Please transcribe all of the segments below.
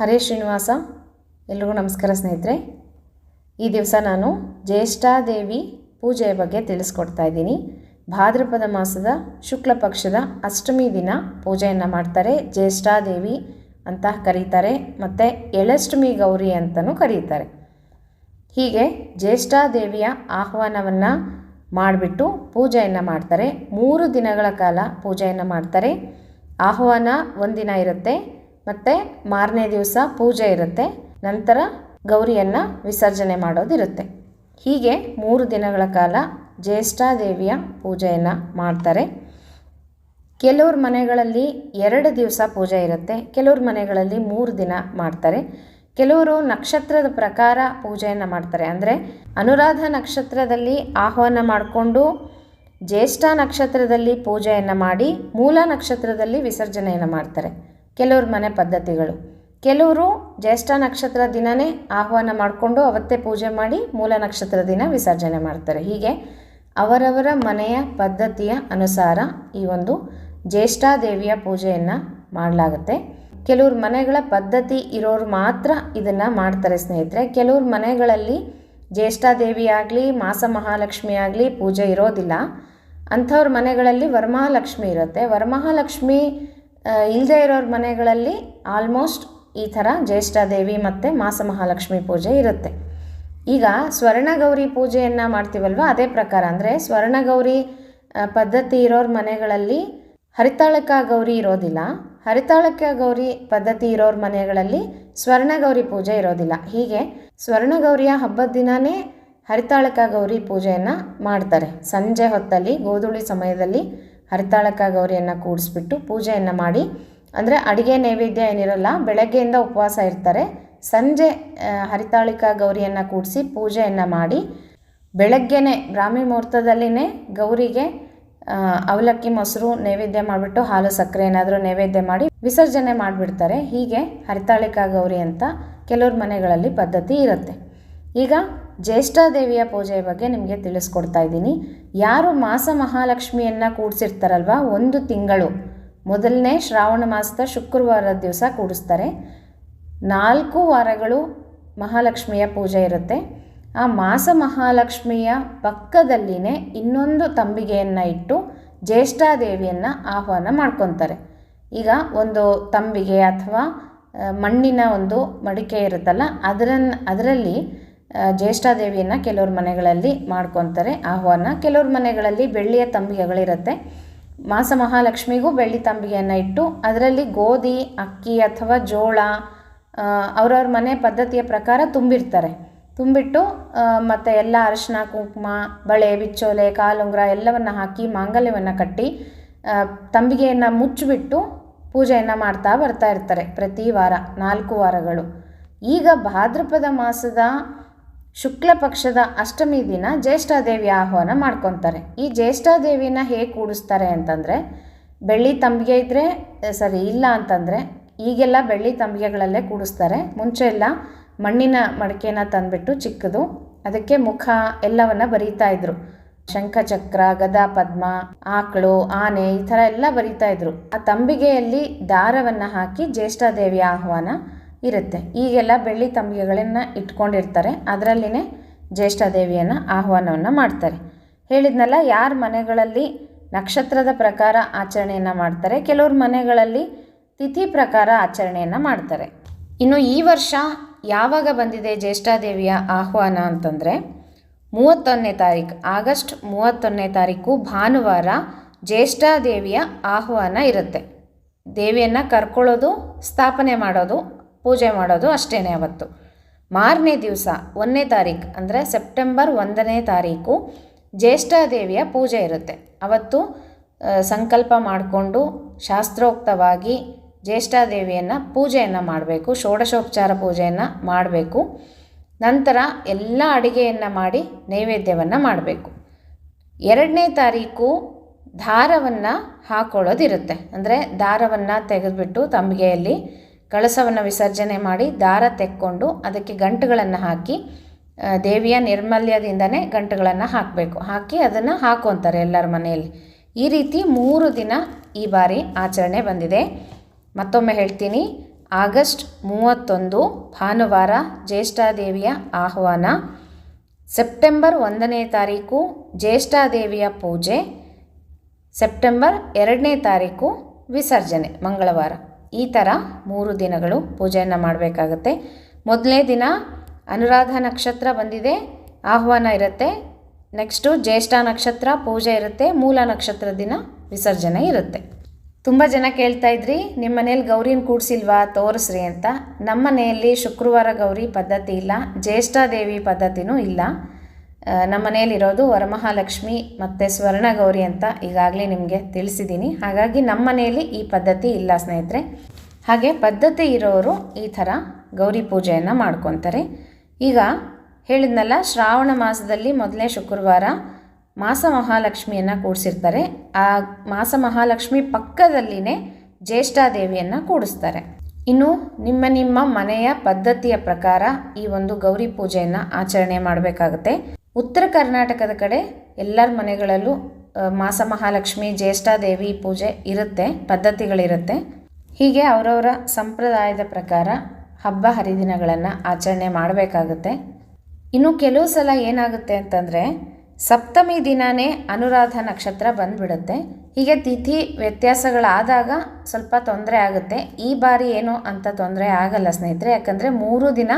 ಹರೇ ಶ್ರೀನಿವಾಸ, ಎಲ್ರಿಗೂ ನಮಸ್ಕಾರ ಸ್ನೇಹಿತರೆ. ಈ ದಿವಸ ನಾನು ಜ್ಯೇಷ್ಠಾದೇವಿ ಪೂಜೆಯ ಬಗ್ಗೆ ತಿಳಿಸ್ಕೊಡ್ತಾ ಇದ್ದೀನಿ. ಭಾದ್ರಪದ ಮಾಸದ ಶುಕ್ಲ ಪಕ್ಷದ ಅಷ್ಟಮಿ ದಿನ ಪೂಜೆಯನ್ನು ಮಾಡ್ತಾರೆ ಜ್ಯೇಷ್ಠಾದೇವಿ ಅಂತ ಕರೀತಾರೆ, ಮತ್ತು ಎಳಷ್ಟಮಿ ಗೌರಿ ಅಂತಲೂ ಕರೀತಾರೆ. ಹೀಗೆ ಜ್ಯೇಷ್ಠಾದೇವಿಯ ಆಹ್ವಾನವನ್ನು ಮಾಡಿಬಿಟ್ಟು ಪೂಜೆಯನ್ನು ಮಾಡ್ತಾರೆ. ಮೂರು ದಿನಗಳ ಕಾಲ ಪೂಜೆಯನ್ನು ಮಾಡ್ತಾರೆ. ಆಹ್ವಾನ ಒಂದಿನ ಇರುತ್ತೆ. ಮತ್ತು ಮಾರನೇ ದಿವಸ ಪೂಜೆ ಇರುತ್ತೆ. ನಂತರ ಗೌರಿಯನ್ನು ವಿಸರ್ಜನೆ ಮಾಡೋದಿರುತ್ತೆ ಹೀಗೆ ಮೂರು ದಿನಗಳ ಕಾಲ ಜ್ಯೇಷ್ಠಾದೇವಿಯ ಪೂಜೆಯನ್ನು ಮಾಡ್ತಾರೆ. ಕೆಲವ್ರ ಮನೆಗಳಲ್ಲಿ ಎರಡು ದಿವಸ ಪೂಜೆ ಇರುತ್ತೆ. ಕೆಲವ್ರ ಮನೆಗಳಲ್ಲಿ ಮೂರು ದಿನ ಮಾಡ್ತಾರೆ. ಕೆಲವರು ನಕ್ಷತ್ರದ ಪ್ರಕಾರ ಪೂಜೆಯನ್ನು ಮಾಡ್ತಾರೆ. ಅಂದರೆ ಅನುರಾಧ ನಕ್ಷತ್ರದಲ್ಲಿ ಆಹ್ವಾನ ಮಾಡಿಕೊಂಡು ಜ್ಯೇಷ್ಠ ನಕ್ಷತ್ರದಲ್ಲಿ ಪೂಜೆಯನ್ನು ಮಾಡಿ ಮೂಲ ನಕ್ಷತ್ರದಲ್ಲಿ ವಿಸರ್ಜನೆಯನ್ನು ಮಾಡ್ತಾರೆ. ಕೆಲವ್ರ ಮನೆ ಪದ್ಧತಿಗಳು. ಕೆಲವರು ಜ್ಯೇಷ್ಠ ನಕ್ಷತ್ರ ದಿನನೇ ಆಹ್ವಾನ ಮಾಡಿಕೊಂಡು ಅವತ್ತೇ ಪೂಜೆ ಮಾಡಿ ಮೂಲ ನಕ್ಷತ್ರ ದಿನ ವಿಸರ್ಜನೆ ಮಾಡ್ತಾರೆ. ಹೀಗೆ ಅವರವರ ಮನೆಯ ಪದ್ಧತಿಯ ಅನುಸಾರ ಈ ಒಂದು ಜ್ಯೇಷ್ಠಾದೇವಿಯ ಪೂಜೆಯನ್ನು ಮಾಡಲಾಗುತ್ತೆ. ಕೆಲವ್ರ ಮನೆಗಳ ಪದ್ಧತಿ ಇರೋರು ಮಾತ್ರ ಇದನ್ನು ಮಾಡ್ತಾರೆ ಸ್ನೇಹಿತರೆ. ಕೆಲವ್ರ ಮನೆಗಳಲ್ಲಿ ಜ್ಯೇಷ್ಠಾದೇವಿ ಆಗಲಿ, ಮಾಸ ಮಹಾಲಕ್ಷ್ಮಿ ಆಗಲಿ ಪೂಜೆ ಇರೋದಿಲ್ಲ. ಅಂಥವ್ರ ಮನೆಗಳಲ್ಲಿ ವರಮಹಾಲಕ್ಷ್ಮಿ ಇರುತ್ತೆ. ವರಮಹಾಲಕ್ಷ್ಮಿ ಇಲ್ಲದೆ ಇರೋರ ಮನೆಗಳಲ್ಲಿ ಆಲ್ಮೋಸ್ಟ್ ಈ ಥರ ಜ್ಯೇಷ್ಠಾದೇವಿ ಮತ್ತು ಮಾಸ ಮಹಾಲಕ್ಷ್ಮಿ ಪೂಜೆ ಇರುತ್ತೆ. ಈಗ ಸ್ವರ್ಣಗೌರಿ ಪೂಜೆಯನ್ನು ಮಾಡ್ತೀವಲ್ವ? ಅದೇ ಪ್ರಕಾರ ಅಂದರೆ ಸ್ವರ್ಣಗೌರಿ ಪದ್ಧತಿ ಇರೋರ ಮನೆಗಳಲ್ಲಿ ಹರಿತಾಳಕ ಗೌರಿ ಇರೋದಿಲ್ಲ. ಹರಿತಾಳಕ ಗೌರಿ ಪದ್ಧತಿ ಇರೋರ ಮನೆಗಳಲ್ಲಿ ಸ್ವರ್ಣಗೌರಿ ಪೂಜೆ ಇರೋದಿಲ್ಲ. ಹೀಗೆ ಸ್ವರ್ಣಗೌರಿಯ ಹಬ್ಬದ ದಿನವೇ ಹರಿತಾಳಕ ಗೌರಿ ಪೂಜೆಯನ್ನು ಮಾಡ್ತಾರೆ. ಸಂಜೆ ಹೊತ್ತಲ್ಲಿ, ಗೋಧುಳಿ ಸಮಯದಲ್ಲಿ ಹರಿತಾಳಕ ಗೌರಿಯನ್ನು ಕೂಡಿಸ್ಬಿಟ್ಟು ಪೂಜೆಯನ್ನು ಮಾಡಿ, ಅಂದರೆ ಅಡುಗೆ ನೈವೇದ್ಯ ಏನಿರಲ್ಲ, ಬೆಳಗ್ಗೆಯಿಂದ ಉಪವಾಸ ಇರ್ತಾರೆ. ಸಂಜೆ ಹರಿತಾಳಿಕ ಗೌರಿಯನ್ನು ಕೂಡಿಸಿ ಪೂಜೆಯನ್ನು ಮಾಡಿ, ಬೆಳಗ್ಗೆನೇ ಬ್ರಾಹ್ಮಿ ಮುಹೂರ್ತದಲ್ಲಿನೇ ಗೌರಿಗೆ ಅವಲಕ್ಕಿ, ಮೊಸರು ನೈವೇದ್ಯ ಮಾಡಿಬಿಟ್ಟು ಹಾಲು, ಸಕ್ಕರೆ ಏನಾದರೂ ನೈವೇದ್ಯ ಮಾಡಿ ವಿಸರ್ಜನೆ ಮಾಡಿಬಿಡ್ತಾರೆ. ಹೀಗೆ ಹರಿತಾಳಿಕಾ ಗೌರಿ ಅಂತ ಕೆಲವ್ರ ಮನೆಗಳಲ್ಲಿ ಪದ್ಧತಿ ಇರುತ್ತೆ. ಈಗ ಜ್ಯೇಷ್ಠಾದೇವಿಯ ಪೂಜೆಯ ಬಗ್ಗೆ ನಿಮಗೆ ತಿಳಿಸ್ಕೊಡ್ತಾ ಇದ್ದೀನಿ. ಯಾರು ಮಾಸ ಮಹಾಲಕ್ಷ್ಮಿಯನ್ನು ಕೂಡಿಸಿರ್ತಾರಲ್ವ? ಒಂದು ತಿಂಗಳು. ಮೊದಲನೇ ಶ್ರಾವಣ ಮಾಸದ ಶುಕ್ರವಾರದ ದಿವಸ ಕೂಡಿಸ್ತಾರೆ. ನಾಲ್ಕು ವಾರಗಳು ಮಹಾಲಕ್ಷ್ಮಿಯ ಪೂಜೆ ಇರುತ್ತೆ. ಆ ಮಾಸ ಮಹಾಲಕ್ಷ್ಮಿಯ ಪಕ್ಕದಲ್ಲಿನೇ ಇನ್ನೊಂದು ತಂಬಿಗೆಯನ್ನು ಇಟ್ಟು ಜ್ಯೇಷ್ಠಾದೇವಿಯನ್ನು ಆಹ್ವಾನ ಮಾಡ್ಕೊತಾರೆ. ಈಗ ಒಂದು ತಂಬಿಗೆ ಅಥವಾ ಮಣ್ಣಿನ ಒಂದು ಮಡಿಕೆ ಇರುತ್ತಲ್ಲ ಅದರನ್ನು ಅದರಲ್ಲಿ ಜ್ಯೇಷ್ಠಾದೇವಿಯನ್ನು ಕೆಲವ್ರ ಮನೆಗಳಲ್ಲಿ ಮಾಡ್ಕೊತಾರೆ. ಆಹ್ವಾನ, ಕೆಲವ್ರ ಮನೆಗಳಲ್ಲಿ ಬೆಳ್ಳಿಯ ತಂಬಿಗೆಗಳಿರುತ್ತೆ. ಮಾಸ ಮಹಾಲಕ್ಷ್ಮಿಗೂ ಬೆಳ್ಳಿ ತಂಬಿಗೆಯನ್ನು ಇಟ್ಟು ಅದರಲ್ಲಿ ಗೋಧಿ, ಅಕ್ಕಿ ಅಥವಾ ಜೋಳ ಅವರವ್ರ ಮನೆ ಪದ್ಧತಿಯ ಪ್ರಕಾರ ತುಂಬಿರ್ತಾರೆ. ತುಂಬಿಟ್ಟು ಮತ್ತು ಎಲ್ಲ ಅರಿಶಿನ ಕುಂಕುಮ, ಬಳೆ, ಬಿಚ್ಚೋಲೆ, ಕಾಲುಂಗುರ ಎಲ್ಲವನ್ನು ಹಾಕಿ ಮಾಂಗಲ್ಯವನ್ನು ಕಟ್ಟಿ ತಂಬಿಗೆಯನ್ನು ಮುಚ್ಚಿಬಿಟ್ಟು ಪೂಜೆಯನ್ನು ಮಾಡ್ತಾ ಬರ್ತಾ ಇರ್ತಾರೆ ಪ್ರತಿ ವಾರ, ನಾಲ್ಕು ವಾರಗಳು. ಈಗ ಭಾದ್ರಪದ ಮಾಸದ ಶುಕ್ಲ ಪಕ್ಷದ ಅಷ್ಟಮಿ ದಿನ ಜ್ಯೇಷ್ಠಾದೇವಿ ಆಹ್ವಾನ ಮಾಡ್ಕೊತಾರೆ. ಈ ಜ್ಯೇಷ್ಠಾದೇವಿನ ಹೇಗೆ ಕೂಡಿಸ್ತಾರೆ ಅಂತಂದರೆ, ಬೆಳ್ಳಿ ತಂಬಿಗೆ ಇದ್ದರೆ ಸರಿ, ಇಲ್ಲ ಅಂತಂದರೆ, ಈಗೆಲ್ಲ ಬೆಳ್ಳಿ ತಂಬಿಗೆಗಳಲ್ಲೇ ಕೂಡಿಸ್ತಾರೆ. ಮುಂಚೆ ಎಲ್ಲ ಮಣ್ಣಿನ ಮಡಿಕೆನ ತಂದುಬಿಟ್ಟು ಚಿಕ್ಕದು, ಅದಕ್ಕೆ ಮುಖ ಎಲ್ಲವನ್ನು ಬರೀತಾ ಇದ್ರು. ಶಂಖಚಕ್ರ ಗದಾ ಪದ್ಮ ಆಕಳು, ಆನೆ ಈ ಥರ ಎಲ್ಲ ಬರೀತಾ ಇದ್ರು. ಆ ತಂಬಿಗೆಯಲ್ಲಿ ದಾರವನ್ನು ಹಾಕಿ ಜ್ಯೇಷ್ಠಾದೇವಿಯ ಆಹ್ವಾನ ಇರುತ್ತೆ. ಈಗೆಲ್ಲ ಬೆಳ್ಳಿ ತಂಬಿಗೆಗಳನ್ನು ಇಟ್ಕೊಂಡಿರ್ತಾರೆ. ಅದರಲ್ಲಿನೇ ಜ್ಯೇಷ್ಠಾದೇವಿಯನ್ನು ಆಹ್ವಾನವನ್ನು ಮಾಡ್ತಾರೆ. ಹೇಳಿದ್ನಲ್ಲ, ಯಾರ ಮನೆಗಳಲ್ಲಿ ನಕ್ಷತ್ರದ ಪ್ರಕಾರ ಆಚರಣೆಯನ್ನು ಮಾಡ್ತಾರೆ, ಕೆಲವ್ರ ಮನೆಗಳಲ್ಲಿ ತಿಥಿ ಪ್ರಕಾರ ಆಚರಣೆಯನ್ನು ಮಾಡ್ತಾರೆ. ಇನ್ನು ಈ ವರ್ಷ ಯಾವಾಗ ಬಂದಿದೆ ಜ್ಯೇಷ್ಠಾದೇವಿಯ ಆಹ್ವಾನ ಅಂತಂದರೆ, ಮೂವತ್ತೊಂದನೇ ತಾರೀಕು ಆಗಸ್ಟ್ ಮೂವತ್ತೊಂದನೇ ತಾರೀಕು ಭಾನುವಾರ ಜ್ಯೇಷ್ಠಾದೇವಿಯ ಆಹ್ವಾನ ಇರುತ್ತೆ. ದೇವಿಯನ್ನು ಕರ್ಕೊಳ್ಳೋದು, ಸ್ಥಾಪನೆ ಮಾಡೋದು ಪೂಜೆ ಮಾಡೋದು ಅಷ್ಟೇ ಅವತ್ತು. ಮಾರನೇ ದಿವಸ, ಒಂದನೇ ತಾರೀಕು ಅಂದರೆ ಸೆಪ್ಟೆಂಬರ್ ಒಂದನೇ ತಾರೀಕು ಜ್ಯೇಷ್ಠಾದೇವಿಯ ಪೂಜೆ ಇರುತ್ತೆ. ಅವತ್ತು ಸಂಕಲ್ಪ ಮಾಡಿಕೊಂಡು ಶಾಸ್ತ್ರೋಕ್ತವಾಗಿ ಜ್ಯೇಷ್ಠಾದೇವಿಯನ್ನು ಪೂಜೆಯನ್ನು ಮಾಡಬೇಕು, ಷೋಡಶೋಪಚಾರ ಪೂಜೆಯನ್ನು ಮಾಡಬೇಕು. ನಂತರ ಎಲ್ಲ ಅಡುಗೆಯನ್ನು ಮಾಡಿ ನೈವೇದ್ಯವನ್ನು ಮಾಡಬೇಕು. ಎರಡನೇ ತಾರೀಕು ದಾರವನ್ನು ಹಾಕೊಳ್ಳೋದಿರುತ್ತೆ. ಅಂದರೆ ದಾರವನ್ನು ತೆಗೆದುಬಿಟ್ಟು ತಂಬಿಗೆಯಲ್ಲಿ ಕಳಸವನ್ನು ವಿಸರ್ಜನೆ ಮಾಡಿ ದಾರ ತೆಕ್ಕೊಂಡು ಅದಕ್ಕೆ ಗಂಟುಗಳನ್ನು ಹಾಕಿ ದೇವಿಯ ನಿರ್ಮಲ್ಯದಿಂದನೇ ಗಂಟುಗಳನ್ನು ಹಾಕಬೇಕು. ಹಾಕಿ ಅದನ್ನು ಹಾಕೊತಾರೆ ಎಲ್ಲರ ಮನೆಯಲ್ಲಿ. ಈ ರೀತಿ ಮೂರು ದಿನ ಈ ಬಾರಿ ಆಚರಣೆ ಬಂದಿದೆ. ಮತ್ತೊಮ್ಮೆ ಹೇಳ್ತೀನಿ, ಆಗಸ್ಟ್ ಮೂವತ್ತೊಂದು ಭಾನುವಾರ ಜ್ಯೇಷ್ಠಾದೇವಿಯ ಆಹ್ವಾನ. ಸೆಪ್ಟೆಂಬರ್ ಒಂದನೇ ತಾರೀಕು ಜ್ಯೇಷ್ಠಾದೇವಿಯ ಪೂಜೆ. ಸೆಪ್ಟೆಂಬರ್ ಎರಡನೇ ತಾರೀಕು ವಿಸರ್ಜನೆ, ಮಂಗಳವಾರ. ಈ ಥರ ಮೂರು ದಿನಗಳು ಪೂಜೆಯನ್ನು ಮಾಡಬೇಕಾಗತ್ತೆ. ಮೊದಲನೇ ದಿನ ಅನುರಾಧ ನಕ್ಷತ್ರ ಬಂದಿದೆ, ಆಹ್ವಾನ ಇರುತ್ತೆ, ನೆಕ್ಸ್ಟು ಜ್ಯೇಷ್ಠ ನಕ್ಷತ್ರ ಪೂಜೆ ಇರುತ್ತೆ, ಮೂಲ ನಕ್ಷತ್ರ ದಿನ ವಿಸರ್ಜನೆ ಇರುತ್ತೆ. ತುಂಬ ಜನ ಕೇಳ್ತಾ ಇದ್ರಿ ನಿಮ್ಮ ಮನೇಲಿ ಗೌರಿನ ಕೂಡಿಸಿಲ್ವಾ, ತೋರಿಸ್ರಿ ಅಂತ. ನಮ್ಮ ಮನೆಯಲ್ಲಿ ಶುಕ್ರವಾರ ಗೌರಿ ಪದ್ಧತಿ ಇಲ್ಲ ಜ್ಯೇಷ್ಠಾದೇವಿ ಪದ್ಧತಿನೂ ಇಲ್ಲ. ನಮ್ಮ ಮನೆಯಲ್ಲಿರೋದು ವರಮಹಾಲಕ್ಷ್ಮಿ ಮತ್ತು ಸ್ವರ್ಣಗೌರಿ ಅಂತ ಈಗಾಗಲೇ ನಿಮಗೆ ತಿಳಿಸಿದ್ದೀನಿ. ಹಾಗಾಗಿ ನಮ್ಮ ಮನೆಯಲ್ಲಿ ಈ ಪದ್ಧತಿ ಇಲ್ಲ ಸ್ನೇಹಿತರೆ. ಹಾಗೆ ಪದ್ಧತಿ ಇರೋರು ಈ ಥರ ಗೌರಿ ಪೂಜೆಯನ್ನು ಮಾಡ್ಕೊತಾರೆ. ಈಗ ಹೇಳಿದ್ನಲ್ಲ, ಶ್ರಾವಣ ಮಾಸದಲ್ಲಿ ಮೊದಲನೇ ಶುಕ್ರವಾರ ಮಾಸ ಮಹಾಲಕ್ಷ್ಮಿಯನ್ನು ಕೂಡಿಸಿರ್ತಾರೆ. ಆ ಮಾಸ ಮಹಾಲಕ್ಷ್ಮಿ ಪಕ್ಕದಲ್ಲಿನೇ ಜ್ಯೇಷ್ಠಾದೇವಿಯನ್ನು ಕೂಡಿಸ್ತಾರೆ. ಇನ್ನು ನಿಮ್ಮ ನಿಮ್ಮ ಮನೆಯ ಪದ್ಧತಿಯ ಪ್ರಕಾರ ಈ ಒಂದು ಗೌರಿ ಪೂಜೆಯನ್ನು ಆಚರಣೆ ಮಾಡಬೇಕಾಗುತ್ತೆ. ಉತ್ತರ ಕರ್ನಾಟಕದ ಕಡೆ ಎಲ್ಲರ ಮನೆಗಳಲ್ಲೂ ಮಾಸ ಮಹಾಲಕ್ಷ್ಮಿ ಜ್ಯೇಷ್ಠಾದೇವಿ ಪೂಜೆ ಇರುತ್ತೆ, ಪದ್ಧತಿಗಳಿರುತ್ತೆ. ಹೀಗೆ ಅವರವರ ಸಂಪ್ರದಾಯದ ಪ್ರಕಾರ ಹಬ್ಬ ಹರಿದಿನಗಳನ್ನು ಆಚರಣೆ ಮಾಡಬೇಕಾಗುತ್ತೆ. ಇನ್ನು ಕೆಲವು ಸಲ ಏನಾಗುತ್ತೆ ಅಂತಂದರೆ, ಸಪ್ತಮಿ ದಿನವೇ ಅನುರಾಧ ನಕ್ಷತ್ರ ಬಂದುಬಿಡುತ್ತೆ. ಹೀಗೆ ತಿಥಿ ವ್ಯತ್ಯಾಸಗಳಾದಾಗ ಸ್ವಲ್ಪ ತೊಂದರೆ ಆಗುತ್ತೆ. ಈ ಬಾರಿ ಏನು ಅಂತ ತೊಂದರೆ ಆಗಲ್ಲ ಸ್ನೇಹಿತರೆ, ಯಾಕಂದರೆ ಮೂರು ದಿನ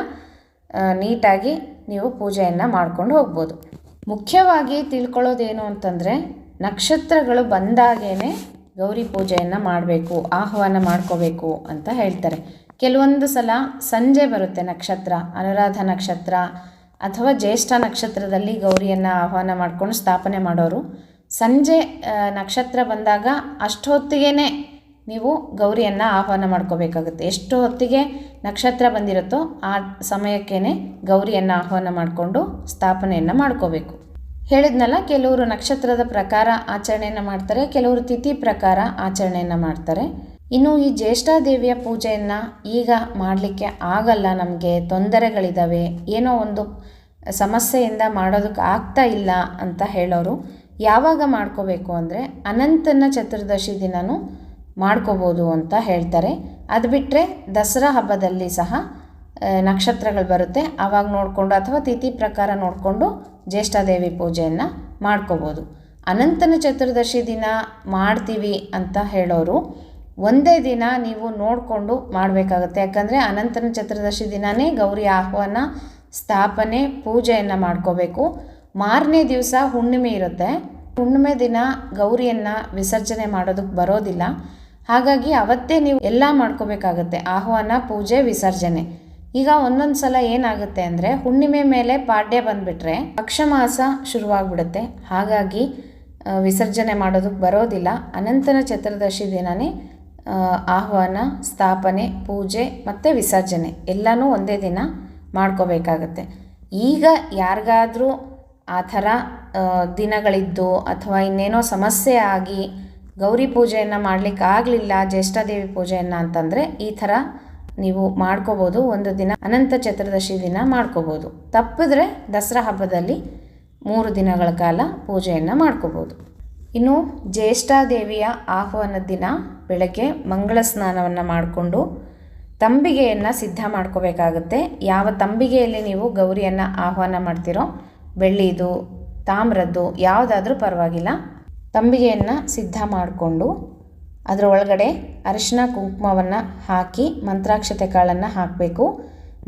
ನೀಟಾಗಿ ನೀವು ಪೂಜೆಯನ್ನು ಮಾಡ್ಕೊಂಡು ಹೋಗ್ಬೋದು. ಮುಖ್ಯವಾಗಿ ತಿಳ್ಕೊಳ್ಳೋದೇನು ಅಂತಂದರೆ, ನಕ್ಷತ್ರಗಳು ಬಂದಾಗೇ ಗೌರಿ ಪೂಜೆಯನ್ನು ಮಾಡಬೇಕು, ಆಹ್ವಾನ ಮಾಡ್ಕೋಬೇಕು ಅಂತ ಹೇಳ್ತಾರೆ. ಕೆಲವೊಂದು ಸಲ ಸಂಜೆ ಬರುತ್ತೆ ನಕ್ಷತ್ರ, ಅನುರಾಧ ನಕ್ಷತ್ರ ಅಥವಾ ಜ್ಯೇಷ್ಠ ನಕ್ಷತ್ರದಲ್ಲಿ ಗೌರಿಯನ್ನು ಆಹ್ವಾನ ಮಾಡ್ಕೊಂಡು ಸ್ಥಾಪನೆ ಮಾಡೋರು. ಸಂಜೆ ನಕ್ಷತ್ರ ಬಂದಾಗ ಅಷ್ಟೊತ್ತಿಗೆ ನೀವು ಗೌರಿಯನ್ನು ಆಹ್ವಾನ ಮಾಡ್ಕೋಬೇಕಾಗುತ್ತೆ. ಎಷ್ಟು ಹೊತ್ತಿಗೆ ನಕ್ಷತ್ರ ಬಂದಿರುತ್ತೋ ಆ ಸಮಯಕ್ಕೇ ಗೌರಿಯನ್ನು ಆಹ್ವಾನ ಮಾಡಿಕೊಂಡು ಸ್ಥಾಪನೆಯನ್ನು ಮಾಡ್ಕೋಬೇಕು. ಹೇಳಿದ್ನಲ್ಲ, ಕೆಲವರು ನಕ್ಷತ್ರದ ಪ್ರಕಾರ ಆಚರಣೆಯನ್ನು ಮಾಡ್ತಾರೆ, ಕೆಲವರು ತಿಥಿ ಪ್ರಕಾರ ಆಚರಣೆಯನ್ನು ಮಾಡ್ತಾರೆ. ಇನ್ನು ಈ ಜ್ಯೇಷ್ಠಾದೇವಿಯ ಪೂಜೆಯನ್ನು ಈಗ ಮಾಡಲಿಕ್ಕೆ ಆಗಲ್ಲ, ನಮಗೆ ತೊಂದರೆಗಳಿದ್ದಾವೆ ಏನೋ ಒಂದು ಸಮಸ್ಯೆಯಿಂದ ಮಾಡೋದಕ್ಕೆ ಆಗ್ತಾ ಇಲ್ಲ ಅಂತ ಹೇಳೋರು. ಯಾವಾಗ ಮಾಡ್ಕೋಬೇಕು ಅಂದರೆ ಅನಂತನ ಚತುರ್ದಶಿ ದಿನನೂ ಮಾಡ್ಕೋಬೋದು ಅಂತ ಹೇಳ್ತಾರೆ. ಅದು ಬಿಟ್ಟರೆ ದಸರಾ ಹಬ್ಬದಲ್ಲಿ ಸಹ ನಕ್ಷತ್ರಗಳು ಬರುತ್ತೆ. ಆವಾಗ ನೋಡಿಕೊಂಡು ಅಥವಾ ತಿಥಿ ಪ್ರಕಾರ ನೋಡಿಕೊಂಡು ಜ್ಯೇಷ್ಠದೇವಿ ಪೂಜೆಯನ್ನು ಮಾಡ್ಕೋಬೋದು. ಅನಂತನ ಚತುರ್ದಶಿ ದಿನ ಮಾಡ್ತೀವಿ ಅಂತ ಹೇಳೋರು, ಒಂದೇ ದಿನ ನೀವು ನೋಡಿಕೊಂಡು ಮಾಡಬೇಕಾಗುತ್ತೆ. ಯಾಕಂದರೆ ಅನಂತನ ಚತುರ್ದಶಿ ದಿನವೇ ಗೌರಿ ಆಹ್ವಾನ, ಸ್ಥಾಪನೆ, ಪೂಜೆಯನ್ನು ಮಾಡ್ಕೋಬೇಕು. ಮಾರನೇ ದಿವಸ ಹುಣ್ಣಿಮೆ ಇರುತ್ತೆ. ಹುಣ್ಣಿಮೆ ದಿನ ಗೌರಿಯನ್ನು ವಿಸರ್ಜನೆ ಮಾಡೋದಕ್ಕೆ ಬರೋದಿಲ್ಲ. ಹಾಗಾಗಿ ಅವತ್ತೇ ನೀವು ಎಲ್ಲ ಮಾಡ್ಕೋಬೇಕಾಗತ್ತೆ. ಆಹ್ವಾನ, ಪೂಜೆ, ವಿಸರ್ಜನೆ. ಈಗ ಒಂದೊಂದು ಸಲ ಏನಾಗುತ್ತೆ ಅಂದರೆ ಹುಣ್ಣಿಮೆ ಮೇಲೆ ಪಾಡ್ಯ ಬಂದುಬಿಟ್ರೆ ಪಕ್ಷಮಾಸ ಶುರುವಾಗ್ಬಿಡುತ್ತೆ. ಹಾಗಾಗಿ ವಿಸರ್ಜನೆ ಮಾಡೋದಕ್ಕೆ ಬರೋದಿಲ್ಲ. ಅನಂತನ ಚತುರ್ದಶಿ ದಿನವೇ ಆಹ್ವಾನ, ಸ್ಥಾಪನೆ, ಪೂಜೆ ಮತ್ತು ವಿಸರ್ಜನೆ ಎಲ್ಲನೂ ಒಂದೇ ದಿನ ಮಾಡ್ಕೋಬೇಕಾಗತ್ತೆ. ಈಗ ಯಾರಿಗಾದರೂ ಆ ಥರ ದಿನಗಳಿದ್ದು ಅಥವಾ ಇನ್ನೇನೋ ಸಮಸ್ಯೆ ಆಗಿ ಗೌರಿ ಪೂಜೆಯನ್ನು ಮಾಡಲಿಕ್ಕೆ ಆಗಲಿಲ್ಲ ಜ್ಯೇಷ್ಠಾದೇವಿ ಪೂಜೆಯನ್ನು ಅಂತಂದರೆ ಈ ಥರ ನೀವು ಮಾಡ್ಕೋಬೋದು. ಒಂದು ದಿನ ಅನಂತ ಚತುರ್ದಶಿ ದಿನ ಮಾಡ್ಕೋಬೋದು. ತಪ್ಪಿದ್ರೆ ದಸರಾ ಹಬ್ಬದಲ್ಲಿ ಮೂರು ದಿನಗಳ ಕಾಲ ಪೂಜೆಯನ್ನು ಮಾಡ್ಕೋಬೋದು. ಇನ್ನು ಜ್ಯೇಷ್ಠಾದೇವಿಯ ಆಹ್ವಾನದ ದಿನ ಬೆಳಗ್ಗೆ ಮಂಗಳ ಸ್ನಾನವನ್ನು ಮಾಡಿಕೊಂಡು ತಂಬಿಗೆಯನ್ನು ಸಿದ್ಧ ಮಾಡ್ಕೋಬೇಕಾಗುತ್ತೆ. ಯಾವ ತಂಬಿಗೆಯಲ್ಲಿ ನೀವು ಗೌರಿಯನ್ನು ಆಹ್ವಾನ ಮಾಡ್ತೀರೋ, ಬೆಳ್ಳಿದು, ತಾಮ್ರದ್ದು, ಯಾವುದಾದ್ರೂ ಪರವಾಗಿಲ್ಲ. ತಂಬಿಗೆಯನ್ನು ಸಿದ್ಧ ಮಾಡಿಕೊಂಡು ಅದರ ಒಳಗಡೆ ಅರಿಶಿನ ಕುಂಕುಮವನ್ನು ಹಾಕಿ ಮಂತ್ರಾಕ್ಷತೆ ಕಾಳನ್ನು ಹಾಕಬೇಕು.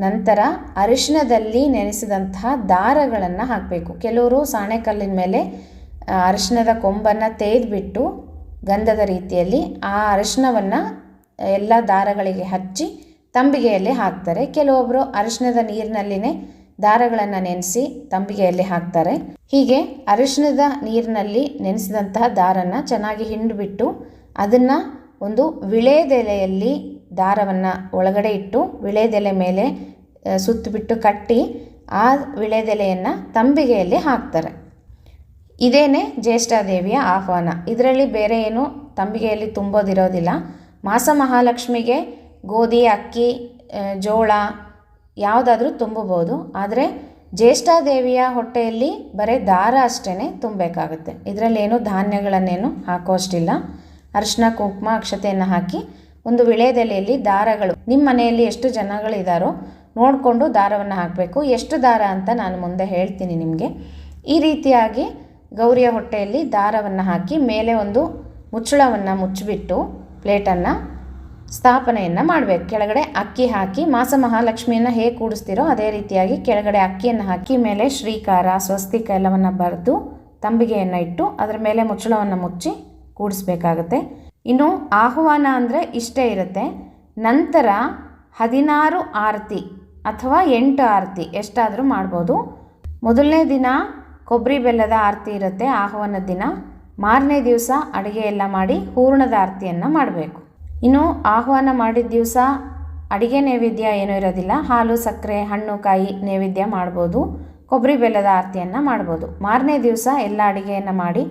ನಂತರ ಅರಿಶಿನದಲ್ಲಿ ನೆನೆಸಿದಂತಹ ದಾರಗಳನ್ನು ಹಾಕಬೇಕು. ಕೆಲವರು ಸಾಣೆಕಲ್ಲಿನ ಮೇಲೆ ಅರಿಶಿನದ ಕೊಂಬನ್ನು ತೆಗೆದುಬಿಟ್ಟು ಗಂಧದ ರೀತಿಯಲ್ಲಿ ಆ ಅರಿಶಿನವನ್ನು ಎಲ್ಲ ದಾರಗಳಿಗೆ ಹಚ್ಚಿ ತಂಬಿಗೆಯಲ್ಲಿ ಹಾಕ್ತಾರೆ. ಕೆಲವೊಬ್ಬರು ಅರಿಶಿನದ ನೀರಿನಲ್ಲಿನೇ ದಾರಗಳನ್ನು ನೆನೆಸಿ ತಂಬಿಗೆಯಲ್ಲಿ ಹಾಕ್ತಾರೆ. ಹೀಗೆ ಅರಿಶಿನದ ನೀರಿನಲ್ಲಿ ನೆನೆಸಿದಂತಹ ದಾರನ ಚೆನ್ನಾಗಿ ಹಿಂಡಿಬಿಟ್ಟು ಅದನ್ನು ಒಂದು ವಿಳೆದೆಲೆಯಲ್ಲಿ ದಾರವನ್ನು ಒಳಗಡೆ ಇಟ್ಟು ವಿಳೆದೆಲೆ ಮೇಲೆ ಸುತ್ತಿಬಿಟ್ಟು ಕಟ್ಟಿ ಆ ವಿಳೆದೆಲೆಯನ್ನು ತಂಬಿಗೆಯಲ್ಲಿ ಹಾಕ್ತಾರೆ. ಇದೇನೆ ಜ್ಯೇಷ್ಠಾದೇವಿಯ ಆಹ್ವಾನ. ಇದರಲ್ಲಿ ಬೇರೆ ಏನು ತಂಬಿಗೆಯಲ್ಲಿ ತುಂಬೋದಿರೋದಿಲ್ಲ. ಮಾಸ ಮಹಾಲಕ್ಷ್ಮಿಗೆ ಗೋಧಿ, ಅಕ್ಕಿ ಜೋಳ ಯಾವುದಾದ್ರೂ ತುಂಬಬಹುದು ಆದರೆ ಜ್ಯೇಷ್ಠಾದೇವಿಯ ಹೊಟ್ಟೆಯಲ್ಲಿ ಬರೀ ದಾರ ಅಷ್ಟೇ ತುಂಬಬೇಕಾಗುತ್ತೆ. ಇದರಲ್ಲಿ ಏನು ಧಾನ್ಯಗಳನ್ನೇನು ಹಾಕೋಷ್ಟಿಲ್ಲ. ಅರಿಶಿನ ಕುಂಕುಮ, ಅಕ್ಷತೆಯನ್ನು ಹಾಕಿ ಒಂದು ವಿಳೆದೆಲೆಯಲ್ಲಿ ದಾರಗಳು. ನಿಮ್ಮ ಮನೆಯಲ್ಲಿ ಎಷ್ಟು ಜನಗಳಿದ್ದಾರೋ ನೋಡಿಕೊಂಡು ದಾರವನ್ನು ಹಾಕಬೇಕು. ಎಷ್ಟು ದಾರ ಅಂತ ನಾನು ಮುಂದೆ ಹೇಳ್ತೀನಿ ನಿಮಗೆ. ಈ ರೀತಿಯಾಗಿ ಗೌರಿಯ ಹೊಟ್ಟೆಯಲ್ಲಿ ದಾರವನ್ನು ಹಾಕಿ ಮೇಲೆ ಒಂದು ಮುಚ್ಚಳವನ್ನು ಮುಚ್ಚಿಬಿಟ್ಟು, ಪ್ಲೇಟನ್ನು ಸ್ಥಾಪನೆಯನ್ನು ಮಾಡಬೇಕು. ಕೆಳಗಡೆ ಅಕ್ಕಿ ಹಾಕಿ, ಮಾಸ ಮಹಾಲಕ್ಷ್ಮಿಯನ್ನು ಹೇಗೆ ಕೂಡಿಸ್ತೀರೋ ಅದೇ ರೀತಿಯಾಗಿ ಕೆಳಗಡೆ ಅಕ್ಕಿಯನ್ನು ಹಾಕಿ, ಮೇಲೆ ಶ್ರೀಕಾರ, ಸ್ವಸ್ತಿಕ ಎಲ್ಲವನ್ನು ಬರೆದು ತಂಬಿಗೆಯನ್ನು ಇಟ್ಟು ಅದರ ಮೇಲೆ ಮುಚ್ಚಳವನ್ನು ಮುಚ್ಚಿ ಕೂಡಿಸ್ಬೇಕಾಗತ್ತೆ. ಇನ್ನು ಆಹ್ವಾನ ಅಂದರೆ ಇಷ್ಟೇ ಇರುತ್ತೆ. ನಂತರ ಹದಿನಾರು ಆರತಿ ಅಥವಾ ಎಂಟು ಆರತಿ ಎಷ್ಟಾದರೂ ಮಾಡ್ಬೋದು. ಮೊದಲನೇ ದಿನ ಕೊಬ್ಬರಿ ಬೆಲ್ಲದ ಆರತಿ ಇರುತ್ತೆ, ಆಹ್ವಾನದ ದಿನ. ಮಾರನೇ ದಿವಸ ಅಡುಗೆ ಎಲ್ಲ ಮಾಡಿ ಹೂರ್ಣದ ಆರತಿಯನ್ನು ಮಾಡಬೇಕು. ಇನ್ನು ಆಹ್ವಾನ ಮಾಡಿದ ದಿವಸ ಅಡಿಗೆ ನೈವೇದ್ಯ ಏನೂ ಇರೋದಿಲ್ಲ. ಹಾಲು, ಸಕ್ಕರೆ, ಹಣ್ಣು, ಕಾಯಿ ನೈವೇದ್ಯ ಮಾಡ್ಬೋದು. ಕೊಬ್ಬರಿ ಬೆಲ್ಲದ ಆರತಿಯನ್ನು ಮಾಡ್ಬೋದು. ಮಾರನೇ ದಿವಸ ಎಲ್ಲ ಅಡಿಗೆಯನ್ನು ಮಾಡಿ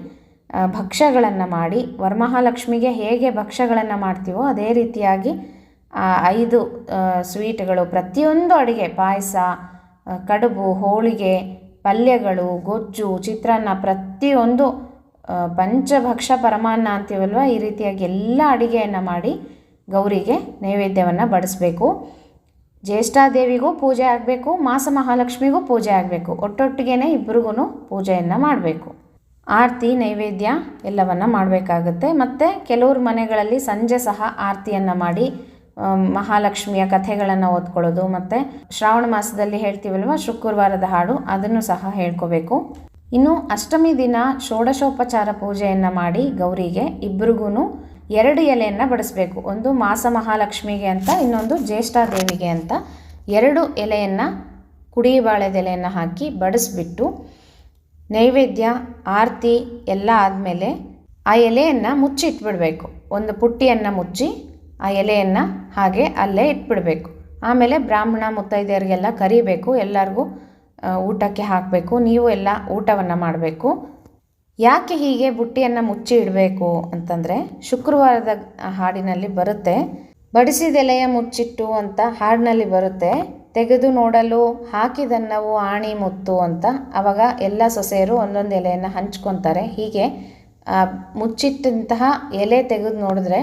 ಭಕ್ಷ್ಯಗಳನ್ನು ಮಾಡಿ, ವರಮಹಾಲಕ್ಷ್ಮಿಗೆ ಹೇಗೆ ಭಕ್ಷ್ಯಗಳನ್ನು ಮಾಡ್ತೀವೋ ಅದೇ ರೀತಿಯಾಗಿ ಐದು ಸ್ವೀಟ್ಗಳು ಪ್ರತಿಯೊಂದು ಅಡುಗೆ, ಪಾಯಸ ಕಡುಬು, ಹೋಳಿಗೆ, ಪಲ್ಯಗಳು, ಗೊಜ್ಜು, ಚಿತ್ರಾನ್ನ ಪ್ರತಿಯೊಂದು ಪಂಚಭಕ್ಷ ಪರಮಾನ್ನ ಅಂತೀವಲ್ವ? ಈ ರೀತಿಯಾಗಿ ಎಲ್ಲ ಅಡುಗೆಯನ್ನು ಮಾಡಿ ಗೌರಿಗೆ ನೈವೇದ್ಯವನ್ನು ಬಡಿಸ್ಬೇಕು. ಜ್ಯೇಷ್ಠಾದೇವಿಗೂ ಪೂಜೆ ಆಗಬೇಕು, ಮಾಸ ಮಹಾಲಕ್ಷ್ಮಿಗೂ ಪೂಜೆ ಆಗಬೇಕು. ಒಟ್ಟೊಟ್ಟಿಗೆ ಇಬ್ಬರಿಗೂ ಪೂಜೆಯನ್ನು ಮಾಡಬೇಕು. ಆರತಿ, ನೈವೇದ್ಯ ಎಲ್ಲವನ್ನು ಮಾಡಬೇಕಾಗುತ್ತೆ. ಮತ್ತು ಕೆಲವ್ರ ಮನೆಗಳಲ್ಲಿ ಸಂಜೆ ಸಹ ಆರತಿಯನ್ನು ಮಾಡಿ ಮಹಾಲಕ್ಷ್ಮಿಯ ಕಥೆಗಳನ್ನು ಓದ್ಕೊಳ್ಳೋದು. ಮತ್ತು ಶ್ರಾವಣ ಮಾಸದಲ್ಲಿ ಹೇಳ್ತೀವಲ್ವ, ಶುಕ್ರವಾರದ ಹಾಡು, ಅದನ್ನು ಸಹ ಹೇಳ್ಕೋಬೇಕು. ಇನ್ನು ಅಷ್ಟಮಿ ದಿನ ಷೋಡಶೋಪಚಾರ ಪೂಜೆಯನ್ನು ಮಾಡಿ ಗೌರಿಗೆ ಇಬ್ಬರಿಗೂ ಎರಡು ಎಲೆಯನ್ನು ಬಡಿಸ್ಬೇಕು. ಒಂದು ಮಾಸ ಮಹಾಲಕ್ಷ್ಮಿಗೆ ಅಂತ, ಇನ್ನೊಂದು ಜ್ಯೇಷ್ಠಾದೇವಿಗೆ ಅಂತ ಎರಡು ಎಲೆಯನ್ನು, ಕುಡಿ ಬಾಳೆದೆಲೆಯನ್ನು ಹಾಕಿ ಬಡಿಸ್ಬಿಟ್ಟು ನೈವೇದ್ಯ, ಆರತಿ ಎಲ್ಲ ಆದಮೇಲೆ ಆ ಎಲೆಯನ್ನು ಮುಚ್ಚಿ ಇಟ್ಬಿಡಬೇಕು ಒಂದು ಪುಟ್ಟಿಯನ್ನು ಮುಚ್ಚಿ ಆ ಎಲೆಯನ್ನು ಹಾಗೆ ಅಲ್ಲೇ ಇಟ್ಬಿಡಬೇಕು. ಆಮೇಲೆ ಬ್ರಾಹ್ಮಣ, ಮುತ್ತೈದೆಯರಿಗೆಲ್ಲ ಕರಿಬೇಕು. ಎಲ್ಲರಿಗೂ ಊಟಕ್ಕೆ ಹಾಕಬೇಕು. ನೀವು ಎಲ್ಲ ಊಟವನ್ನು ಮಾಡಬೇಕು. ಯಾಕೆ ಹೀಗೆ ಬುಟ್ಟಿಯನ್ನು ಮುಚ್ಚಿ ಇಡಬೇಕು ಅಂತಂದರೆ ಶುಕ್ರವಾರದ ಹಾಡಿನಲ್ಲಿ ಬರುತ್ತೆ ಬಡಿಸಿದೆಲೆಯ ಮುಚ್ಚಿಟ್ಟು ಅಂತ ಹಾಡಿನಲ್ಲಿ ಬರುತ್ತೆ, ತೆಗೆದು ನೋಡಲು ಹಾಕಿದನ್ನವು ಆಣಿ ಮುತ್ತು ಅಂತ ಆವಾಗ ಎಲ್ಲ ಸೊಸೆಯರು ಒಂದೊಂದು ಎಲೆಯನ್ನು ಹಂಚ್ಕೊತಾರೆ. ಹೀಗೆ ಮುಚ್ಚಿಟ್ಟಂತಹ ಎಲೆ ತೆಗೆದು ನೋಡಿದ್ರೆ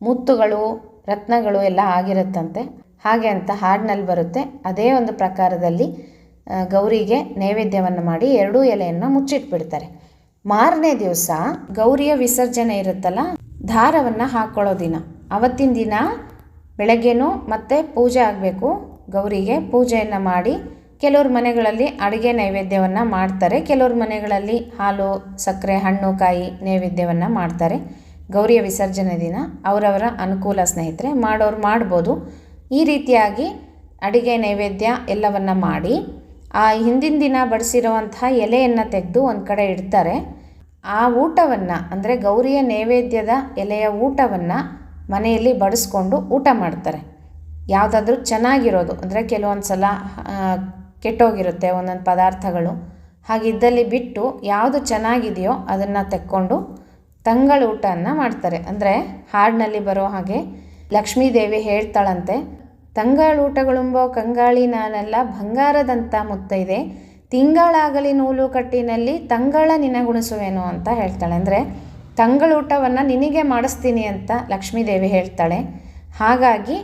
ಮುತ್ತುಗಳು, ರತ್ನಗಳು ಎಲ್ಲ ಆಗಿರುತ್ತಂತೆ. ಹಾಗೆ ಅಂತ ಹಾಡಿನಲ್ಲಿ ಬರುತ್ತೆ. ಅದೇ ಒಂದು ಪ್ರಕಾರದಲ್ಲಿ ಗೌರಿಗೆ ನೈವೇದ್ಯವನ್ನು ಮಾಡಿ ಎರಡೂ ಎಲೆಯನ್ನು ಮುಚ್ಚಿಟ್ಬಿಡ್ತಾರೆ. ಮಾರನೇ ದಿವಸ ಗೌರಿಯ ವಿಸರ್ಜನೆ ಇರುತ್ತಲ್ಲ ದಾರವನ್ನು ಹಾಕ್ಕೊಳ್ಳೋ ದಿನ. ಅವತ್ತಿನ ದಿನ ಬೆಳಗ್ಗೆನೂ ಮತ್ತೆ ಪೂಜೆ ಆಗಬೇಕು. ಗೌರಿಗೆ ಪೂಜೆಯನ್ನು ಮಾಡಿ ಕೆಲವ್ರ ಮನೆಗಳಲ್ಲಿ ಅಡುಗೆ ನೈವೇದ್ಯವನ್ನು ಮಾಡ್ತಾರೆ. ಕೆಲವ್ರ ಮನೆಗಳಲ್ಲಿ ಹಾಲು, ಸಕ್ಕರೆ, ಹಣ್ಣು, ಕಾಯಿ ನೈವೇದ್ಯವನ್ನು ಮಾಡ್ತಾರೆ. ಗೌರಿಯ ವಿಸರ್ಜನೆ ದಿನ. ಅವರವರ ಅನುಕೂಲ ಸ್ನೇಹಿತರೆ, ಮಾಡೋರು ಮಾಡ್ಬೋದು. ಈ ರೀತಿಯಾಗಿ ಅಡುಗೆ ನೈವೇದ್ಯ ಎಲ್ಲವನ್ನು ಮಾಡಿ ಆ ಹಿಂದಿನ ದಿನ ಬಡಿಸಿರುವಂತಹ ಎಲೆಯನ್ನು ತೆಗೆದು ಒಂದು ಕಡೆ ಇಡ್ತಾರೆ. ಆ ಊಟವನ್ನು, ಅಂದರೆ ಗೌರಿಯ ನೈವೇದ್ಯದ ಎಲೆಯ ಊಟವನ್ನು ಮನೆಯಲ್ಲಿ ಬಡಿಸ್ಕೊಂಡು ಊಟ ಮಾಡ್ತಾರೆ. ಯಾವುದಾದ್ರೂ ಚೆನ್ನಾಗಿರೋದು, ಅಂದರೆ ಕೆಲವೊಂದು ಸಲ ಕೆಟ್ಟೋಗಿರುತ್ತೆ ಒಂದೊಂದು ಪದಾರ್ಥಗಳು. ಹಾಗಿದ್ದಲ್ಲಿ ಬಿಟ್ಟು ಯಾವುದು ಚೆನ್ನಾಗಿದೆಯೋ ಅದನ್ನು ತೆಕ್ಕೊಂಡು ತಂಗಳ ಊಟವನ್ನು ಮಾಡ್ತಾರೆ. ಅಂದರೆ ಹಾಡಿನಲ್ಲಿ ಬರೋ ಹಾಗೆ ಲಕ್ಷ್ಮೀದೇವಿ ಹೇಳ್ತಾಳಂತೆ ತಂಗಳೂಟಗಳುಂಬೋ ಕಂಗಾಳಿ ನಾನಲ್ಲ ಬಂಗಾರದಂಥ ಮುತ್ತೈದೆ ತಿಂಗಳಾಗಲಿ ನೂಲು ಕಟ್ಟಿನಲ್ಲಿ ತಂಗಳ ನಿನಗುಣಿಸುವೆನು ಅಂತ ಹೇಳ್ತಾಳೆ. ಅಂದರೆ ತಂಗಳೂಟವನ್ನು ನಿನಗೆ ಮಾಡಿಸ್ತೀನಿ ಅಂತ ಲಕ್ಷ್ಮೀದೇವಿ ಹೇಳ್ತಾಳೆ. ಹಾಗಾಗಿ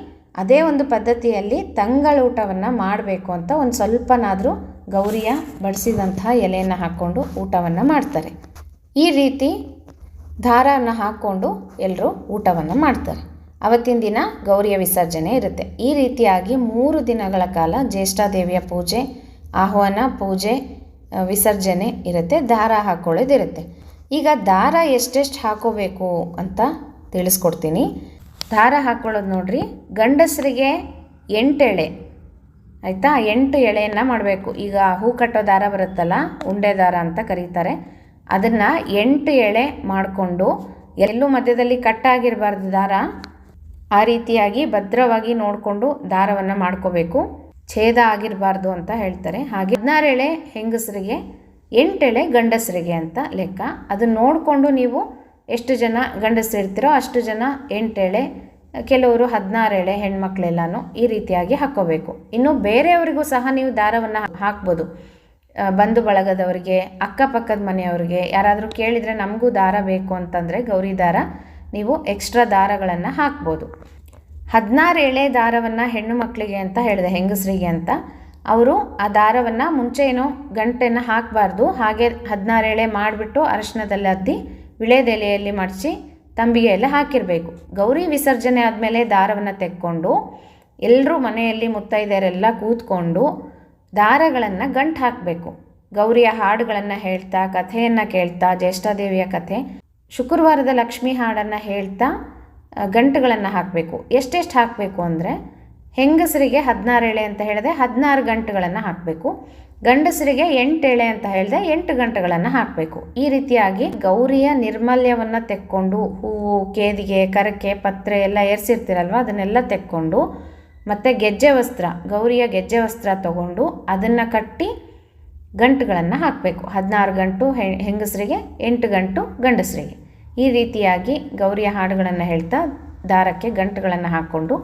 ಅದೇ ಒಂದು ಪದ್ಧತಿಯಲ್ಲಿ ತಂಗಳೂಟವನ್ನು ಮಾಡಬೇಕು ಅಂತ ಒಂದು ಸ್ವಲ್ಪನಾದರೂ ಗೌರಿಯ ಬಡಿಸಿದಂತಹ ಎಲೆಯನ್ನು ಹಾಕ್ಕೊಂಡು ಊಟವನ್ನು ಮಾಡ್ತಾರೆ. ಈ ರೀತಿ ದಾರವನ್ನು ಹಾಕ್ಕೊಂಡು ಎಲ್ಲರೂ ಊಟವನ್ನು ಮಾಡ್ತಾರೆ. ಅವತ್ತಿನ ದಿನ ಗೌರಿಯ ವಿಸರ್ಜನೆ ಇರುತ್ತೆ. ಈ ರೀತಿಯಾಗಿ ಮೂರು ದಿನಗಳ ಕಾಲ ಜ್ಯೇಷ್ಠಾದೇವಿಯ ಪೂಜೆ, ಆಹ್ವಾನ, ಪೂಜೆ ವಿಸರ್ಜನೆ ಇರುತ್ತೆ, ದಾರ ಹಾಕ್ಕೊಳ್ಳೋದಿರುತ್ತೆ ಈಗ ದಾರ ಎಷ್ಟೆಷ್ಟು ಹಾಕೋಬೇಕು ಅಂತ ತಿಳಿಸ್ಕೊಡ್ತೀನಿ. ದಾರ ಹಾಕೊಳ್ಳೋದು ನೋಡ್ರಿ, ಗಂಡಸರಿಗೆ ಎಂಟು ಎಳೆ ಆಯಿತಾ? ಎಂಟು ಎಳೆಯನ್ನು ಮಾಡಬೇಕು. ಈಗ ಹೂ ಕಟ್ಟೋ ದಾರ ಬರುತ್ತಲ್ಲ, ಉಂಡೆ ದಾರ ಅಂತ ಕರೀತಾರೆ. ಅದನ್ನು ಎಂಟು ಎಳೆ ಮಾಡಿಕೊಂಡು, ಎಲ್ಲೂ ಮಧ್ಯದಲ್ಲಿ ಕಟ್ಟಾಗಿರಬಾರ್ದು ದಾರ. ಆ ರೀತಿಯಾಗಿ ಭದ್ರವಾಗಿ ನೋಡಿಕೊಂಡು ದಾರವನ್ನು ಮಾಡ್ಕೋಬೇಕು. ಛೇದ ಆಗಿರಬಾರ್ದು ಅಂತ ಹೇಳ್ತಾರೆ. ಹಾಗೆ ಹದಿನಾರು ಎಳೆ ಹೆಂಗಸರಿಗೆ ಎಂಟೆಳೆ ಗಂಡಸರಿಗೆ ಅಂತ ಲೆಕ್ಕ. ಅದನ್ನು ನೋಡಿಕೊಂಡು ನೀವು ಎಷ್ಟು ಜನ ಗಂಡಸರಿರ್ತೀರೋ ಅಷ್ಟು ಜನ ಎಂಟೆಳೆ ಕೆಲವರು ಹದಿನಾರು ಎಳೆ ಹೆಣ್ಮಕ್ಳೆಲ್ಲನೂ ಈ ರೀತಿಯಾಗಿ ಹಾಕ್ಕೋಬೇಕು ಇನ್ನು ಬೇರೆಯವರಿಗೂ ಸಹ ನೀವು ದಾರವನ್ನು ಹಾಕ್ಬೋದು. ಬಂಧು ಬಳಗದವರಿಗೆ, ಅಕ್ಕಪಕ್ಕದ ಮನೆಯವ್ರಿಗೆ. ಯಾರಾದರೂ ಕೇಳಿದರೆ ನಮಗೂ ದಾರ ಬೇಕು ಅಂತಂದರೆ ಗೌರಿ ದಾರ. ನೀವು ಎಕ್ಸ್ಟ್ರಾ ದಾರಗಳನ್ನು ಹಾಕ್ಬೋದು. ಹದಿನಾರು ಎಳೆ ದಾರವನ್ನು ಹೆಣ್ಣು ಮಕ್ಕಳಿಗೆ ಅಂತ ಹೇಳಿದೆ, ಹೆಂಗಸರಿಗೆ ಅಂತ. ಅವರು ಆ ದಾರವನ್ನು ಮುಂಚೆ ಏನೋ ಗಂಟೆನ ಹಾಕಬಾರ್ದು, ಹಾಗೆ ಹದಿನಾರು ಎಳೆ ಮಾಡಿಬಿಟ್ಟು ಅರಶಿನದಲ್ಲಿ ಅದ್ದಿ ವಿಳೆದೆಲೆಯಲ್ಲಿ ಮಡಚಿ ತಂಬಿಗೆ ಎಲ್ಲ ಹಾಕಿರಬೇಕು. ಗೌರಿ ವಿಸರ್ಜನೆ ಆದಮೇಲೆ ದಾರವನ್ನು ತೆಕ್ಕೊಂಡು ಎಲ್ಲರೂ ಮನೆಯಲ್ಲಿ ಮುತ್ತೈದೆಯರೆಲ್ಲ ಕೂತ್ಕೊಂಡು ದಾರಗಳನ್ನು ಗಂಟು ಹಾಕಬೇಕು. ಗೌರಿಯ ಹಾಡುಗಳನ್ನು ಹೇಳ್ತಾ, ಕಥೆಯನ್ನು ಕೇಳ್ತಾ, ಜ್ಯೇಷ್ಠಾದೇವಿಯ ಕಥೆ. ಶುಕ್ರವಾರದ ಲಕ್ಷ್ಮಿ ಹಾಡನ್ನು ಹೇಳ್ತಾ ಗಂಟುಗಳನ್ನು ಹಾಕಬೇಕು. ಎಷ್ಟೆಷ್ಟು ಹಾಕಬೇಕು ಅಂದರೆ, ಹೆಂಗಸರಿಗೆ ಹದಿನಾರು ಎಳೆ ಅಂತ ಹೇಳಿದೆ ಹದಿನಾರು ಗಂಟುಗಳನ್ನು ಹಾಕಬೇಕು. ಗಂಡಸರಿಗೆ ಎಂಟು ಎಳೆ ಅಂತ ಹೇಳಿದೆ ಎಂಟು ಗಂಟೆಗಳನ್ನು ಹಾಕಬೇಕು. ಈ ರೀತಿಯಾಗಿ ಗೌರಿಯ ನಿರ್ಮಲ್ಯವನ್ನು ತೆಕ್ಕೊಂಡು, ಹೂವು, ಕೇದಿಗೆ, ಕರಕೆ, ಪತ್ರೆ ಎಲ್ಲ ಏರ್ಸಿರ್ತೀರಲ್ವ, ಅದನ್ನೆಲ್ಲ ತೆಕ್ಕೊಂಡು, ಮತ್ತು ಗೆಜ್ಜೆ ವಸ್ತ್ರ, ಗೌರಿಯ ಗೆಜ್ಜೆ ವಸ್ತ್ರ ತಗೊಂಡು ಅದನ್ನು ಕಟ್ಟಿ ಗಂಟುಗಳನ್ನು ಹಾಕಬೇಕು. ಹದಿನಾರು ಗಂಟು ಹೆಂಗಸರಿಗೆ, ಎಂಟು ಗಂಟು ಗಂಡಸರಿಗೆ. ಈ ರೀತಿಯಾಗಿ ಗೌರಿಯ ಹಾಡುಗಳನ್ನು ಹೇಳ್ತಾ ದಾರಕ್ಕೆ ಗಂಟುಗಳನ್ನು ಹಾಕ್ಕೊಂಡು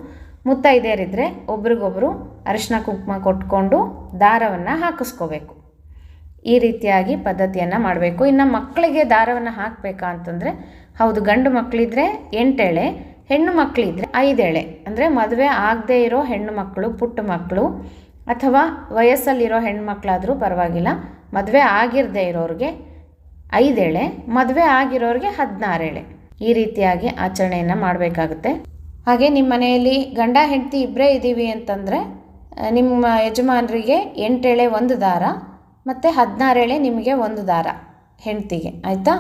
ಮುತ್ತೈದೆಯರಿದ್ದರೆ ಒಬ್ರಿಗೊಬ್ಬರು ಅರಿಶಿನ ಕುಂಕುಮ ಕೊಟ್ಕೊಂಡು ದಾರವನ್ನು ಹಾಕಿಸ್ಕೋಬೇಕು. ಈ ರೀತಿಯಾಗಿ ಪದ್ಧತಿಯನ್ನು ಮಾಡಬೇಕು. ಇನ್ನು ಮಕ್ಕಳಿಗೆ ದಾರವನ್ನು ಹಾಕಬೇಕಾ ಅಂತಂದರೆ, ಹೌದು, ಗಂಡು ಮಕ್ಕಳಿದ್ರೆ ಎಂಟೆಳೆ, ಹೆಣ್ಣು ಮಕ್ಕಳಿದ್ರೆ ಐದೆಳೆ. ಅಂದರೆ ಮದುವೆ ಆಗದೇ ಇರೋ ಹೆಣ್ಣು ಮಕ್ಕಳು, ಪುಟ್ಟ ಮಕ್ಕಳು ಅಥವಾ ವಯಸ್ಸಲ್ಲಿರೋ ಹೆಣ್ಮಕ್ಳಾದರೂ ಪರವಾಗಿಲ್ಲ, ಮದುವೆ ಆಗಿರದೇ ಇರೋರಿಗೆ ಐದೆಳೆ, ಮದುವೆ ಆಗಿರೋರಿಗೆ ಹದಿನಾರೆಳೆ. ಈ ರೀತಿಯಾಗಿ ಆಚರಣೆಯನ್ನು ಮಾಡಬೇಕಾಗುತ್ತೆ. ಹಾಗೆ ನಿಮ್ಮ ಮನೆಯಲ್ಲಿ ಗಂಡ, ಹೆಂಡತಿ ಇಬ್ಬರೇ ಇದ್ದೀವಿ ಅಂತಂದರೆ ನಿಮ್ಮ ಯಜಮಾನರಿಗೆ ಎಂಟೆಳೆ ಒಂದು ದಾರ, ಮತ್ತು ಹದಿನಾರೆಳೆ ನಿಮಗೆ ಒಂದು ದಾರ, ಹೆಂಡ್ತಿಗೆ. ಆಯಿತಾ?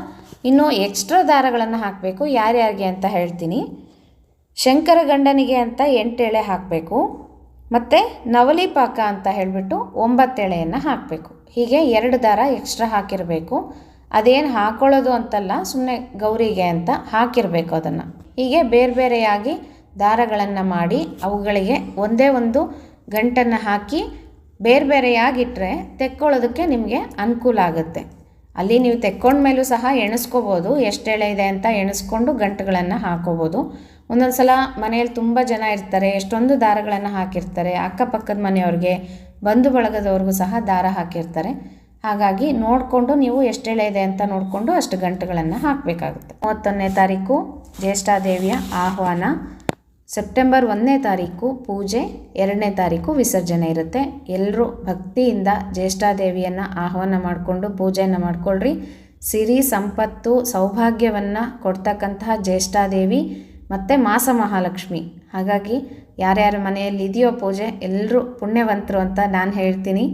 ಇನ್ನು ಎಕ್ಸ್ಟ್ರಾ ದಾರಗಳನ್ನು ಹಾಕಬೇಕು. ಯಾರ್ಯಾರಿಗೆ ಅಂತ ಹೇಳ್ತೀನಿ. ಶಂಕರ ಗಂಡನಿಗೆ ಅಂತ ಎಂಟೆಳೆ ಹಾಕಬೇಕು. ಮತ್ತು ನವಲಿ ಪಾಕ ಅಂತ ಹೇಳಿಬಿಟ್ಟು ಒಂಬತ್ತೆಳೆಯನ್ನು ಹಾಕಬೇಕು. ಹೀಗೆ ಎರಡು ದಾರ ಎಕ್ಸ್ಟ್ರಾ ಹಾಕಿರಬೇಕು. ಅದೇನು ಹಾಕೊಳ್ಳೋದು ಅಂತಲ್ಲ ಸುಮ್ಮನೆ ಗೌರಿಗೆ ಅಂತ ಹಾಕಿರಬೇಕು ಅದನ್ನು. ಹೀಗೆ ಬೇರೆ ಬೇರೆಯಾಗಿ ದಾರಗಳನ್ನು ಮಾಡಿ ಅವುಗಳಿಗೆ ಒಂದೇ ಒಂದು ಗಂಟನ್ನು ಹಾಕಿ ಬೇರೆ ಬೇರೆಯಾಗಿಟ್ಟರೆ ತೆಕ್ಕೊಳ್ಳೋದಕ್ಕೆ ನಿಮಗೆ ಅನುಕೂಲ ಆಗುತ್ತೆ. ಅಲ್ಲಿ ನೀವು ತೆಕ್ಕೊಂಡ ಮೇಲೂ ಸಹ ಎಣಿಸ್ಕೋಬೋದು ಎಷ್ಟು ಎಳೆ ಇದೆ ಅಂತ ಎಣಿಸ್ಕೊಂಡು ಗಂಟುಗಳನ್ನು ಹಾಕೋಬೋದು. ಒಂದೊಂದು ಸಲ ಮನೆಯಲ್ಲಿ ತುಂಬ ಜನ ಇರ್ತಾರೆ, ಎಷ್ಟೊಂದು ದಾರಗಳನ್ನು ಹಾಕಿರ್ತಾರೆ, ಅಕ್ಕಪಕ್ಕದ ಮನೆಯವ್ರಿಗೆ, ಬಂಧು ಬಳಗದವ್ರಿಗೂ ಸಹ ದಾರ ಹಾಕಿರ್ತಾರೆ. ಹಾಗಾಗಿ ನೋಡಿಕೊಂಡು ನೀವು ಎಷ್ಟು ಎಳೆ ಇದೆ ಅಂತ ನೋಡಿಕೊಂಡು ಅಷ್ಟು ಗಂಟೆಗಳನ್ನು ಹಾಕಬೇಕಾಗುತ್ತೆ. ಮೂವತ್ತೊಂದನೇ ತಾರೀಕು, ಜ್ಯೇಷ್ಠಾದೇವಿಯ ಆಹ್ವಾನ. ಸೆಪ್ಟೆಂಬರ್ ಒಂದನೇ ತಾರೀಕು, ಪೂಜೆ. ಎರಡನೇ ತಾರೀಕು, ವಿಸರ್ಜನೆ ಇರುತ್ತೆ. ಎಲ್ಲರೂ ಭಕ್ತಿಯಿಂದ ಜ್ಯೇಷ್ಠಾದೇವಿಯನ್ನು ಆಹ್ವಾನ ಮಾಡಿಕೊಂಡು ಪೂಜೆಯನ್ನು ಮಾಡಿಕೊಳ್ಳ್ರಿ ಸಿರಿ, ಸಂಪತ್ತು, ಸೌಭಾಗ್ಯವನ್ನು ಕೊಡ್ತಕ್ಕಂತಹ ಜ್ಯೇಷ್ಠಾದೇವಿ ಮತ್ತು ಮಾಸ ಮಹಾಲಕ್ಷ್ಮಿ. ಹಾಗಾಗಿ ಯಾರ್ಯಾರ ಮನೆಯಲ್ಲಿ ಇದೆಯೋ ಪೂಜೆ ಎಲ್ಲರೂ ಪುಣ್ಯವಂತರು ಅಂತ ನಾನು ಹೇಳ್ತೀನಿ.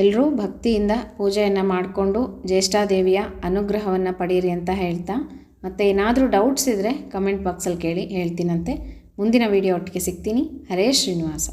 ಎಲ್ಲರೂ ಭಕ್ತಿಯಿಂದ ಪೂಜೆಯನ್ನು ಮಾಡಿಕೊಂಡು ಜ್ಯೇಷ್ಠಾದೇವಿಯ ಅನುಗ್ರಹವನ್ನು ಪಡೀರಿ ಅಂತ ಹೇಳ್ತಾ, ಮತ್ತು ಏನಾದರೂ ಡೌಟ್ಸ್ ಇದ್ದರೆ ಕಮೆಂಟ್ ಬಾಕ್ಸಲ್ಲಿ ಕೇಳಿ ಹೇಳ್ತೀನಂತೆ. ಮುಂದಿನ ವಿಡಿಯೋ ಒಟ್ಟಿಗೆ ಸಿಗ್ತೀನಿ. ಹರೇ ಶ್ರೀನಿವಾಸ.